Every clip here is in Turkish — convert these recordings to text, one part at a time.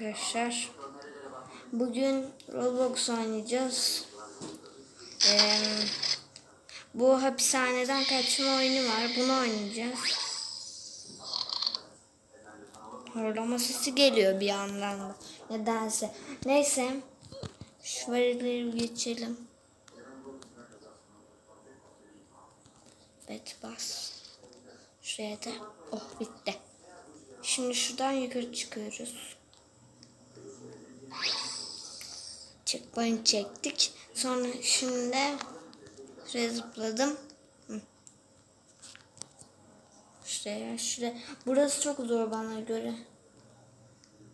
arkadaşlar. Bugün Roblox oynayacağız. Ee, bu hapishaneden kaçma oyunu var. Bunu oynayacağız. Horlama sesi geliyor bir yandan da. Nedense. Neyse. Şu verileri geçelim. Bet bas. Şuraya da. Oh bitti. Şimdi şuradan yukarı çıkıyoruz. Checkpoint çektik. Sonra şimdi şuraya zıpladım. Şuraya, şuraya. Burası çok zor bana göre.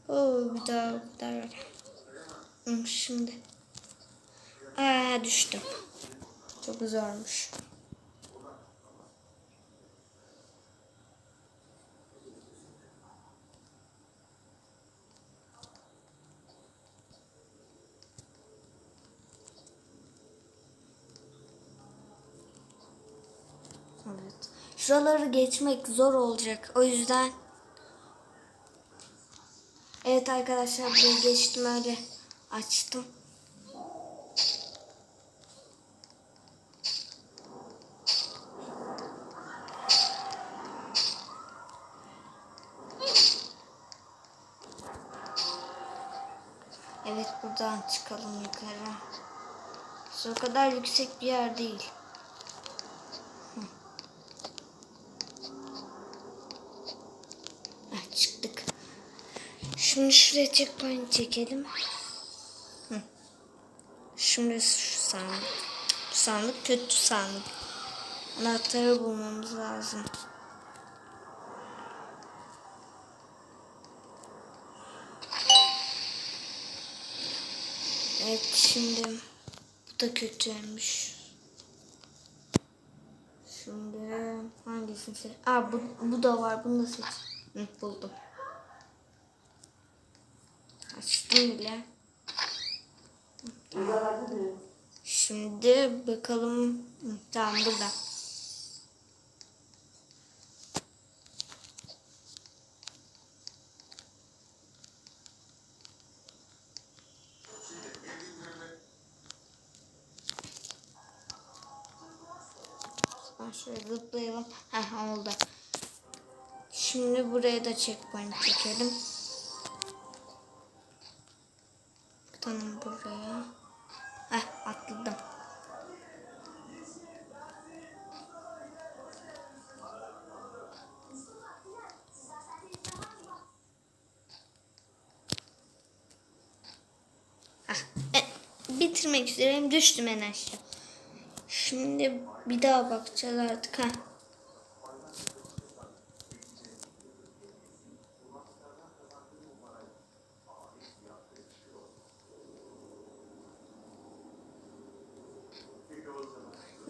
Oo, bir daha bir daha. Şimdi. Aa, düştüm. Çok zormuş. Evet. Şuraları geçmek zor olacak. O yüzden Evet arkadaşlar burayı geçtim öyle açtım. Evet buradan çıkalım yukarı. O kadar yüksek bir yer değil. Heh, çıktık. Şimdi şuraya checkpoint çekelim. Şimdi şu sandık. Bu sandık kötü sandık. Anahtarı bulmamız lazım. Evet şimdi bu da kötüymüş. Şimdi hangisini seç? Aa bu, bu da var. Bunu da seç. Hı, buldum. Bile. Şimdi bakalım. Tamam burada. Şöyle zıplayalım. Heh oldu. Şimdi buraya da checkpoint çekelim. Tamam buraya. Heh atladım. Heh, e, bitirmek üzereyim. Düştüm en aşağı. Şimdi bir daha bakacağız artık. Ha.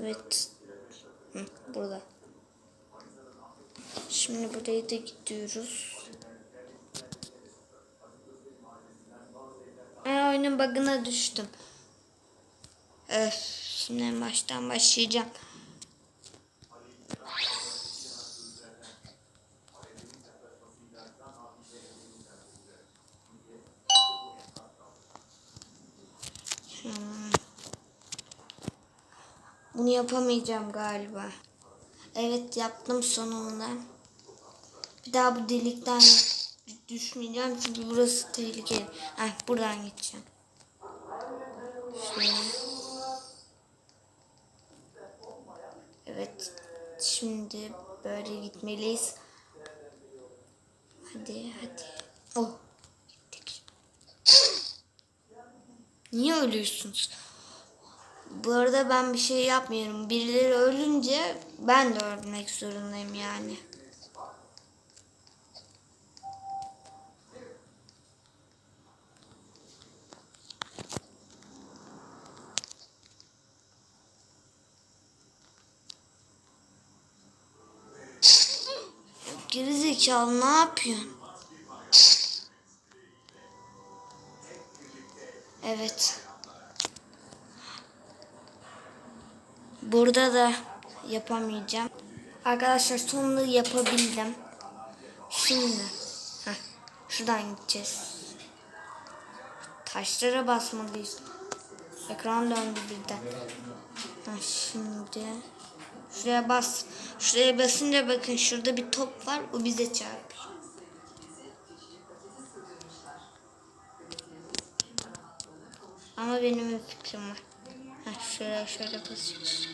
Evet. Hı, burada. Şimdi buraya da gidiyoruz. Aa, oyunun bug'ına düştüm. Öf, şimdi baştan başlayacağım. Hmm. Bunu yapamayacağım galiba. Evet yaptım sonunda. Bir daha bu delikten düşmeyeceğim çünkü burası tehlikeli. Heh, buradan geçeceğim. Şöyle. Evet. Şimdi böyle gitmeliyiz. Hadi hadi. Oh. Gittik. Niye ölüyorsunuz? Bu arada ben bir şey yapmıyorum. Birileri ölünce ben de ölmek zorundayım yani. Gerizekalı ne yapıyorsun? Evet. Burada da yapamayacağım. Arkadaşlar sonunda yapabildim. Şimdi heh, şuradan gideceğiz. Taşlara basmalıyız. Ekran döndü birden. Ha, şimdi şuraya bas. Şuraya basınca bakın şurada bir top var. O bize çarpıyor. Ama benim bir fikrim var. Şöyle şöyle basıyoruz.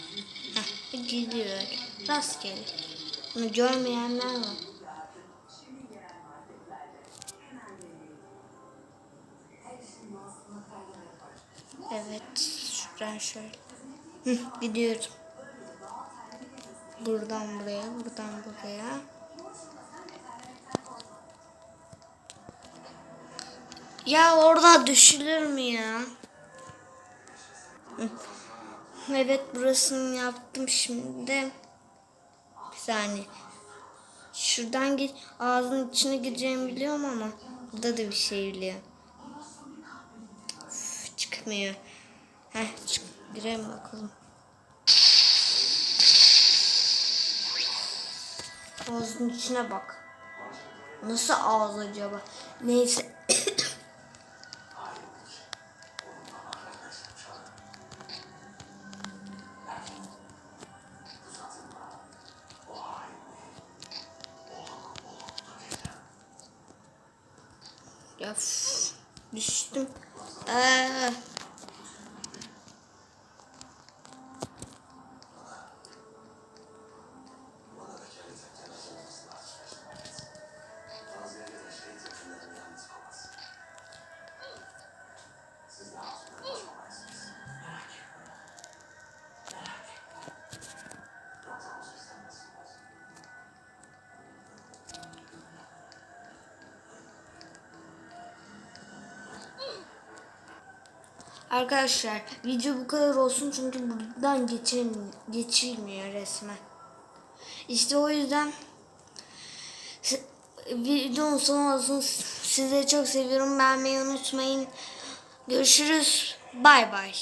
Ha, gidiyor. Rastgele. Bunu görmeyenler var. Evet. Şuradan şöyle. Hı, gidiyorum. Buradan buraya, buradan buraya. Ya orada düşülür mü ya? Hı. Evet burasını yaptım şimdi. Bir saniye. Şuradan git ağzının içine gireceğimi biliyorum ama burada da bir şey biliyorum. Üf, çıkmıyor. Heh çık. Girelim bakalım. Ağzının içine bak. Nasıl ağız acaba? Neyse. Ya üf, düştüm. Aa. Arkadaşlar video bu kadar olsun çünkü buradan geçilmiyor, resmen. İşte o yüzden videonun sonu olsun. Sizi çok seviyorum. Beğenmeyi unutmayın. Görüşürüz. Bay bay.